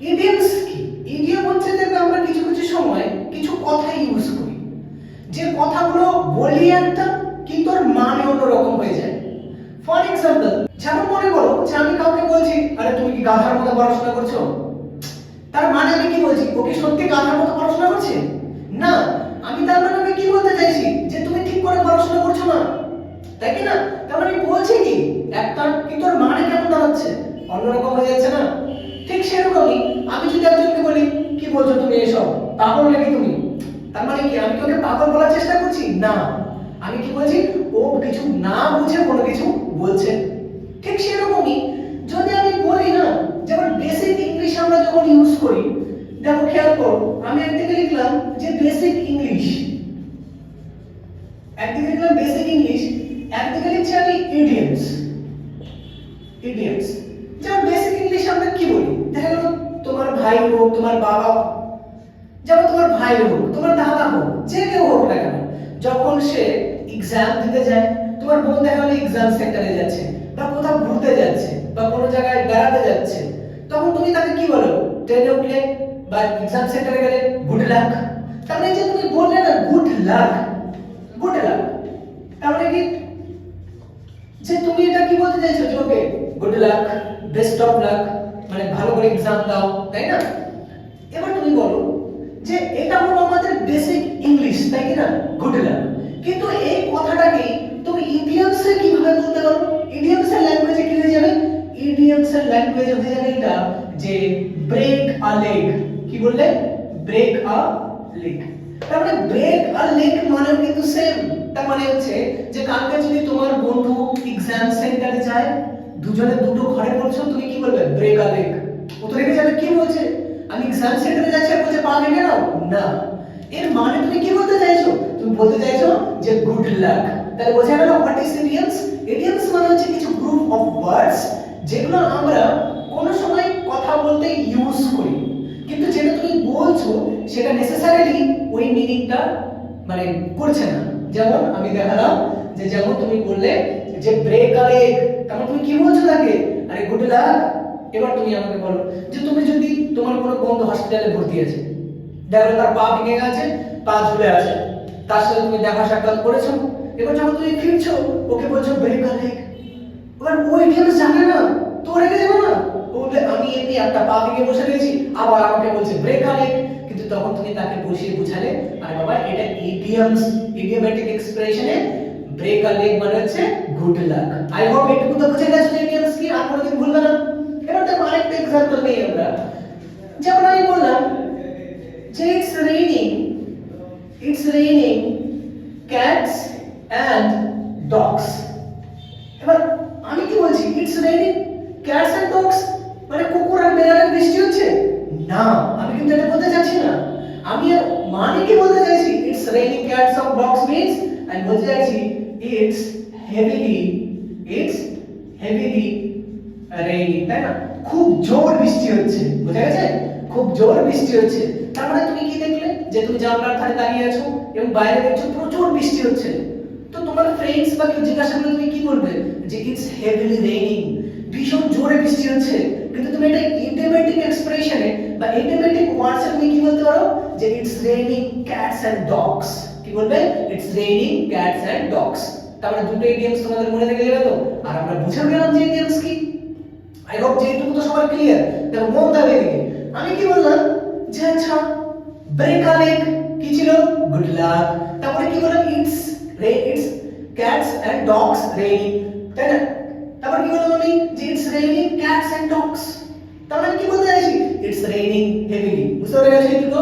Idioms কি idiom হচ্ছে দেখবে আমরা কিছু কিছু সময় কিছু কথা ইউজ করি। যে কথাগুলো বলি একটা, কিন্তু ওর মানে অন্যরকম হয়ে যায়। ফর এক্সাম্পল যেমন মনে করো যে আমি কাউকে বলছি, আরে তুমি কি গাধার মতো পড়াশোনা করছ? তার মানে আমি কি বলছি ও কি সত্যি গাধার মতো পড়াশোনা করছে? না, আমি তার মানে ওকে কি বলতে চাইছি? যে তুমি ঠিক করে পড়াশোনা করছ না। তাই কি না? তার মানে আমি বলছি কি, একটা, কিন্তু ওর মানে কেমন দাঁড়াচ্ছে? অন্যরকম হয়ে যাচ্ছে না? ঠিক সেরকমই। আমি যদি একজনকে বলি, কি বলছো তুমি এসব? পাগল নাকি তুমি? তার মানে কি, আমি কি ওকে পাগল বলার চেষ্টা করছি? না। আমি কি বলছি, ও কিছু না বুঝে কোনো কিছু বলছে। ঠিক সেরকমই। যদি আমি বলি না যেমন বেসিক ইংলিশ আমরা যখন ইউজ করি, দেখো, খেয়াল করো, আমি একদিকে লিখলাম যে বেসিক ইংলিশ একদিকে লিখলাম বেসিক ইংলিশ একদিকে লিখছি আমি ইডিয়মস ইডিয়মস ভাই হোক, তোমার বাবা যেমন তোমার ভাই হোক, তোমার দাদা হোক, যে কেউ হোক না কেন, যখন সে এক্সাম দিতে যায়, তোমার বোন দেখা গেলো এক্সাম সেন্টারে যাচ্ছে, বা কোথাও ঘুরতে যাচ্ছে, বা কোনো জায়গায় বেড়াতে যাচ্ছে, তখন তুমি তাকে কি বলো? ট্রেনে উঠলে বা এক্সাম সেন্টারে গেলে গুড লাক মানে যে তুমি বললে না গুড লাক গুড লাক মানে কি? যে তুমি এটা কি বলতে চাইছো যে okay good luck best of luck মানে ভালো করে এক্সাম দাও, তাই না? এবার তুমি বলো যে এটা হলো আমাদের বেসিক ইংলিশ তাই কি না? গুড লাক কিন্তু এই কথাটাকে তুমি ইডিয়মসে কীভাবে বলতে পারো? ইডিয়মসের ল্যাঙ্গুয়েজে কি হয়ে যাবে? ইডিয়মসের ল্যাঙ্গুয়েজে হয়ে যাবে এটা যে ব্রেক আ লেগ কি বললে? ব্রেক আ লেগ তার ব্রেক আ লেগ মানে কিন্তু সেম তার মানে হচ্ছে যে কালকে যদি তোমার বন্ধু এক্সাম সেন্টারে যায় দুজনে দুটো ঘরে পড়ছো তুমি কি বলবে? ব্রেক আ লেগ ও তো রেগে যাবে, কি বলছে? আমি এক্সাম সেন্টারে যাচ্ছি, আর বলছে, পা ভেঙে নাও? না। এর মানে তুমি কি বলতে চাইছো? তুমি বলতে চাইছো যে গুড লাক তাহলে বোঝা গেল হোয়াট ইজ ইডিয়মস ইডিয়মস মানে হচ্ছে কিছু গ্রুপ অফ ওয়ার্ডস যেগুলো আমরা কোনো সময় কথা বলতে ইউজ করি। কিন্তু যেটা তুমি বলছো, সেটা নেসেসারিলি ওই মিনিংটা মানে করছে না। যেমন আমি দেখালাম যে, যেমন তুমি বললে যে ব্রেক এগ তারপর তুমি কি বলছো তাকে? আরে গুড লাক এবার তুমি আমাকে বলো যে, তুমি যদি তোমার কোনো বন্ধু হসপিটালে ভর্তি আছে, দেখো তার পা ভেঙে গেছে, পা ঝুলে আছে, তার সাথে তুমি দেখা সাক্ষাৎ করেছ, এবার যখন তুমি ফিরছো, ওকে বলছো ব্রেক আর এবার ওই গেমস জানে না তো ও রেগে যাবে না। ও বলবে, আমি এমনি একটা পা ভেঙে বসে রয়েছি, আবার আমাকে বলছে ব্রেক আর কিন্তু তখন তুমি তাকে বসিয়ে বুঝালে, আরে বাবা, এটা ইডিয়মস ইডিওমেটিক এক্সপ্রেশনে ব্রেক আর লেগ মানে হচ্ছে গুড লাক। আই হোপ এটুকু তো বুঝে গেছো যে ইডিয়মস কি আর কোনোদিন ভুলবে না। এবার দেখো আরেকটা এক্সাম্পল নেই আমরা। যেমন আমি বললাম যে it's raining it's raining cats and dogs এবার আমি কি বলছি it's raining cats and dogs মানে কুকুর আর বেড়ালের বৃষ্টি হচ্ছে? না, আমি কিন্তু এটা বলতে চাচ্ছি না। আমি মানে কি বলতে raining cats of dogs means আমি বলতে it's heavily it's heavily raining তাই না? খুব জোর বৃষ্টি হচ্ছে, বুঝা গেছে? খুব জোর বৃষ্টি হচ্ছে। তার মানে তুমি কি দেখলে? যে তুমি জানলার ধারে দাঁড়িয়ে আছো এবং বাইরে দেখছ প্রচুর বৃষ্টি হচ্ছে। তো তোমার ফ্রেন্ডস বা কেউ জিজ্ঞাসা করলে তুমি কি বলবে? যে ইটস হেভিলি রেইনিং ভীষণ জোরে বৃষ্টি হচ্ছে। কিন্তু তুমি এটা ইন্টিমেটিক এক্সপ্রেশনে বা ইন্টিমেটিক ওয়ার্ডসে তুমি কি বলতে পারো? যে it's raining cats and dogs কি বলবে? It's raining cats and dogs তারপরে দুটো ইডিয়মস তোমাদের মনে থেকে যাবে তো? আর আমরা বুঝে গেলাম যে ইডিয়মস কি। আই হোপ যে তো সবার ক্লিয়ার দেখো, মন দেবে এদিকে আমি কি বললাম? যে আচ্ছা ব্রেক আ কি ছিল? গুড লাক তারপরে কি বললাম? It's ray it's cats and dogs raining তাই না? তারপর কি বললাম আমি? যে it's raining cats and dogs তার মানে কি বলতে চাইছি ইটস রেইনিং হেভিলি বুঝতে পেরে গেছো এইটুকু